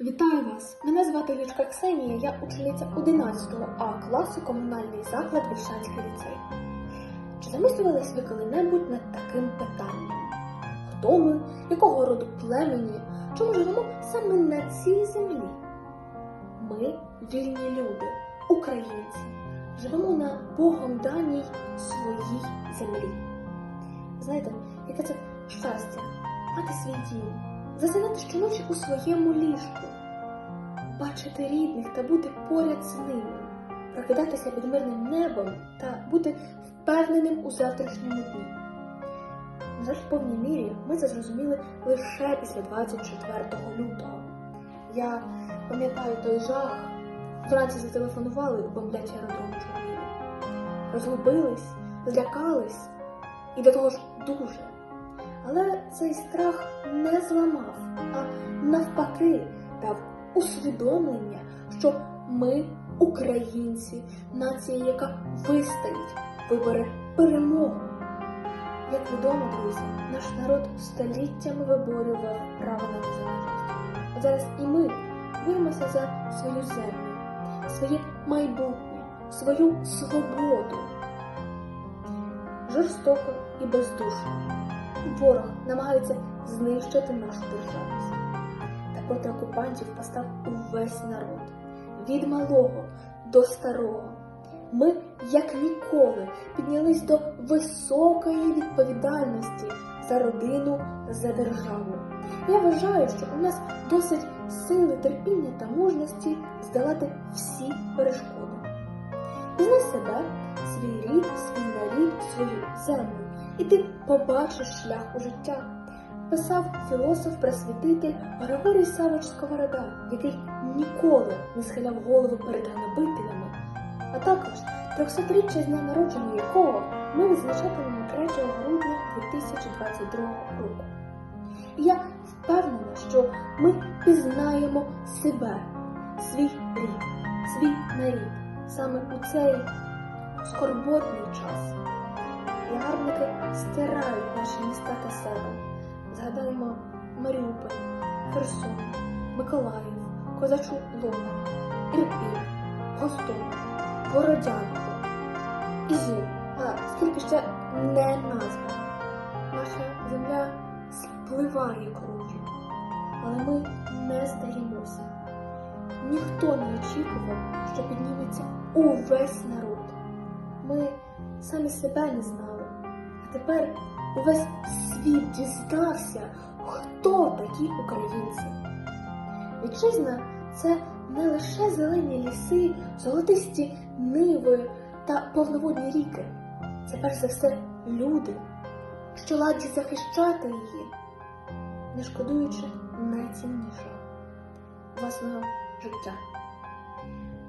Вітаю вас! Мене звати Лічка Ксенія, я учениця 11 А класу комунальний заклад Вільшанський ліцей. Чи замислювались ви коли-небудь над таким питанням? Хто ми, якого роду племені, чому живемо саме на цій землі? Ми вільні люди, українці, живемо на Богом даній своїй землі. Знаєте, яке це щастя мати свій дім, засинати щоночі у своєму ліжку, бачити рідних та бути поряд з ними, прокидатися під мирним небом та бути впевненим у завтрашньому дні. На в повній мірі ми це зрозуміли лише після 24 лютого. Я пам'ятаю той жах, вранці зателефонували, бомблять аеродром Чорнілі. Розгубились, злякались і до того ж дуже. Але цей страх не зламав, а навпаки дав усвідомлення, що ми, українці, нація, яка вистоїть, вибере перемогу. Як відомо, друзі, наш народ століттями виборював право на незалежність. А зараз і ми боремося за свою землю, своє майбутнє, свою свободу. Жорстоко і бездушно. Ворог намагається знищити нашу державність. Та проти окупантів постав увесь народ від малого до старого. Ми, як ніколи, піднялись до високої відповідальності за родину, за державу. Я вважаю, що у нас досить сили, терпіння та мужності здолати всі перешкоди. Пізнай себе, свій рід, свій нарід, свою землю і ти побачиш шлях у життя. Писав філософ-просвітитель Григорій Савич Сковорода, який ніколи не схиляв голову перед гнобителями, а також 300-річчя з дня народження якого ми відзначатимемо 3 грудня 2022 року. І я впевнена, що ми пізнаємо себе, свій рід, свій нарід саме у цей скорботний час. Загарбники стирають наші міста та села. Згадаємо Маріуполь, Херсон, Миколаїв, Козачу Луган, Ірпінь, Гостомель, Бородянку, Ізюм. А скільки ще не назва. Наша земля спливає кров'ю, але ми не здаємося. Ніхто не очікував, що підніметься увесь народ. Ми самі себе не знали. Тепер увесь світ дізнався, хто такі українці. Вітчизна це не лише зелені ліси, золотисті ниви та повноводні ріки. Це перш за все люди, що ладі захищати її, не шкодуючи найціннішого власного життя.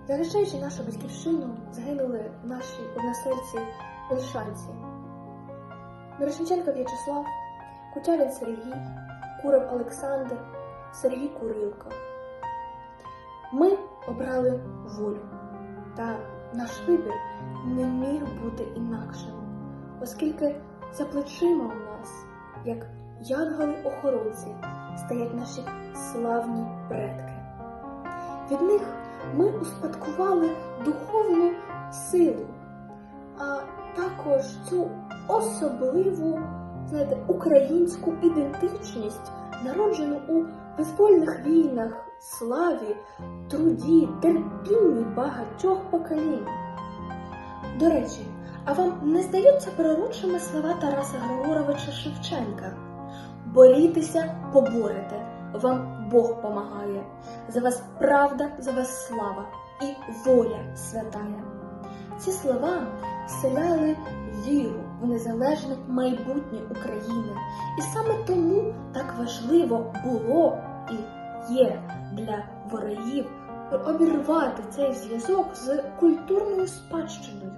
Захищаючи нашу батьківщину, загинули наші односельці Вільшанці. Мирошниченко В'ячеслав, Кутявін Сергій, Куров Олександр, Сергій Курилко. Ми обрали волю, та наш вибір не міг бути інакшим, оскільки за плечима у нас, як янголи-охоронці, стоять наші славні предки. Від них ми успадкували духовну силу, також цю особливу, знаєте, українську ідентичність, народжену у визвольних війнах, славі, труді, терпінні багатьох поколінь. До речі, а вам не здаються пророчими слова Тараса Григоровича Шевченка? Борітеся, поборете, вам Бог помагає. За вас правда, за вас слава і воля святая. Ці слова вселяли віру в незалежне майбутнє України. І саме тому так важливо було і є для ворогів обірвати цей зв'язок з культурною спадщиною.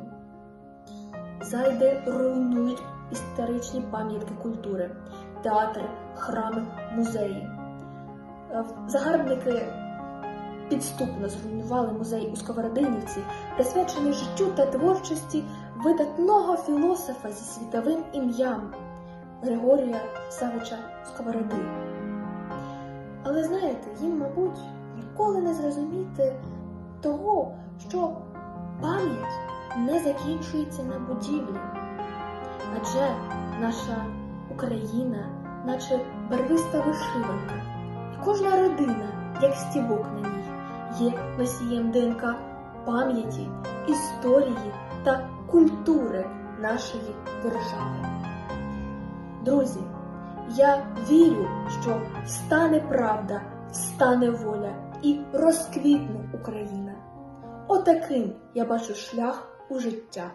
Зайди руйнують історичні пам'ятки культури, театри, храми, музеї. Е, Загарбники підступно зруйнували музей у Сковородинівці, присвячений життю та творчості видатного філософа зі світовим ім'ям Григорія Савича Сковороди. Але знаєте, їм, мабуть, ніколи не зрозуміти того, що пам'ять не закінчується на будівлі. Адже наша Україна, наче барвиста вишиванка, і кожна родина, як стібок на ній, є носієм ДНК пам'яті, історії та культури нашої держави. Друзі, я вірю, що встане правда, встане воля і розквітне Україна. Отаким я бачу шлях у життя.